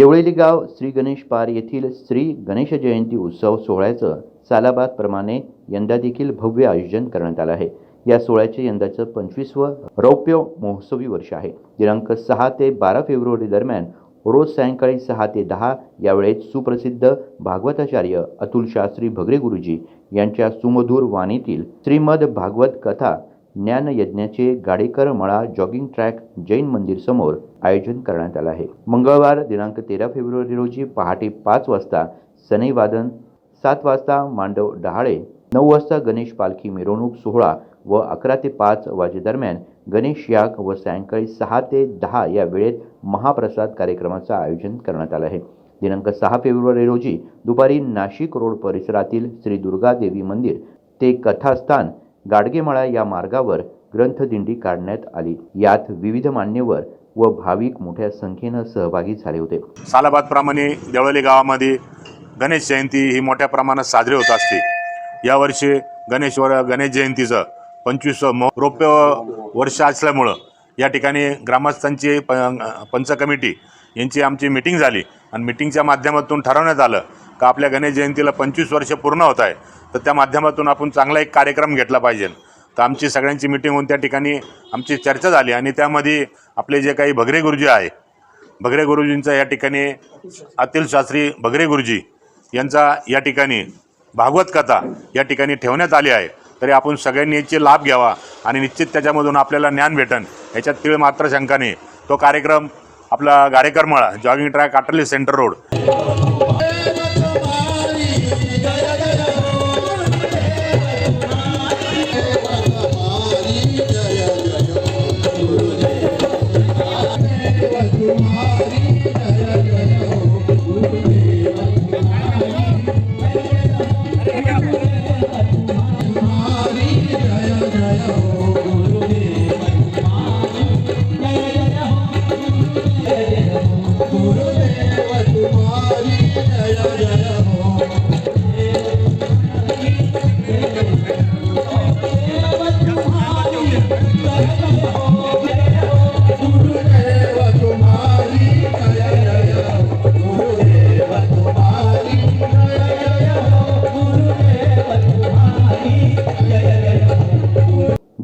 देवळेली गाव श्री गणेश पार येथील श्री गणेश जयंती उत्सव सोहळ्याचं सालाबादप्रमाणे यंदा देखील भव्य आयोजन करण्यात आलं आहे. या सोहळ्याचे यंदाचं पंचवीसवं रौप्य महोत्सवी वर्ष आहे. दिनांक सहा ते बारा फेब्रुवारी दरम्यान रोज सायंकाळी सहा ते दहा यावेळेत सुप्रसिद्ध भागवताचार्य अतुल शास्त्री भगरे गुरुजी यांच्या सुमधुर वाणीतील श्रीमद भागवत कथा ज्ञान यज्ञाचे गाडेकर मळा जॉगिंग ट्रॅक जैन मंदिर समोर आयोजन करण्यात आलं आहे. मंगळवार दिनांक तेरा फेब्रुवारी रोजी पहाटे पाच वाजता सनईवादन सात वाजता मांडव डहाळे नऊ वाजता गणेश पालखी मिरवणूक सोहळा व अकरा ते पाच वाजेदरम्यान गणेश याग व सायंकाळी सहा ते दहा या वेळेत महाप्रसाद कार्यक्रमाचं आयोजन करण्यात आलं आहे. दिनांक सहा फेब्रुवारी रोजी दुपारी नाशिक रोड परिसरातील श्री दुर्गा देवी मंदिर ते कथास्थान गाडगेमाळा या मार्गावर ग्रंथदिंडी काढण्यात आली. यात विविध मान्यवर व भाविक मोठ्या संख्येनं सहभागी झाले होते. सालाबादप्रमाणे देवळली गावामध्ये गणेश जयंती ही मोठ्या प्रमाणात साजरी होत असते. यावर्षी गणेशवर गणेश जयंतीचं पंचवीस रौप्य वर्ष असल्यामुळं या ठिकाणी ग्रामस्थांची प पंच कमिटी यांची आमची मिटिंग झाली. आणि मिटिंगच्या माध्यमातून ठरवण्यात आलं का आपल्या गणेश जयंतीला पंचवीस वर्ष पूर्ण होत आहे. तर त्या माध्यमातून आपण चांगला एक कार्यक्रम घेतला पाहिजे. तर आमची सगळ्यांची मिटिंग होऊन त्या ठिकाणी आमची चर्चा झाली आणि त्यामध्ये आपले जे काही भगरे गुरुजी आहे भगरे गुरुजींचा या ठिकाणी अतिल शास्त्री भगरे गुरुजी यांचा या ठिकाणी भागवत कथा या ठिकाणी ठेवण्यात आली आहे. तरी आपण सगळ्यांनी याचे लाभ घ्यावा आणि निश्चित त्याच्यामधून आपल्याला ज्ञान भेटन. याच्यात तीळ मात्र शंका नाही तो कार्यक्रम आपला गाडेकरमळा जॉगिंग ट्रॅक आटली सेंटर रोड Hare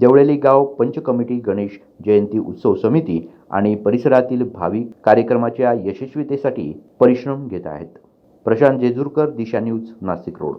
देवळेली गाव पंचकमिटी गणेश जयंती उत्सव समिती आणि परिसरातील भाविक कार्यक्रमाच्या यशस्वीतेसाठी परिश्रम घेत आहेत. Prashant Jejurkar Disha news Nashik road.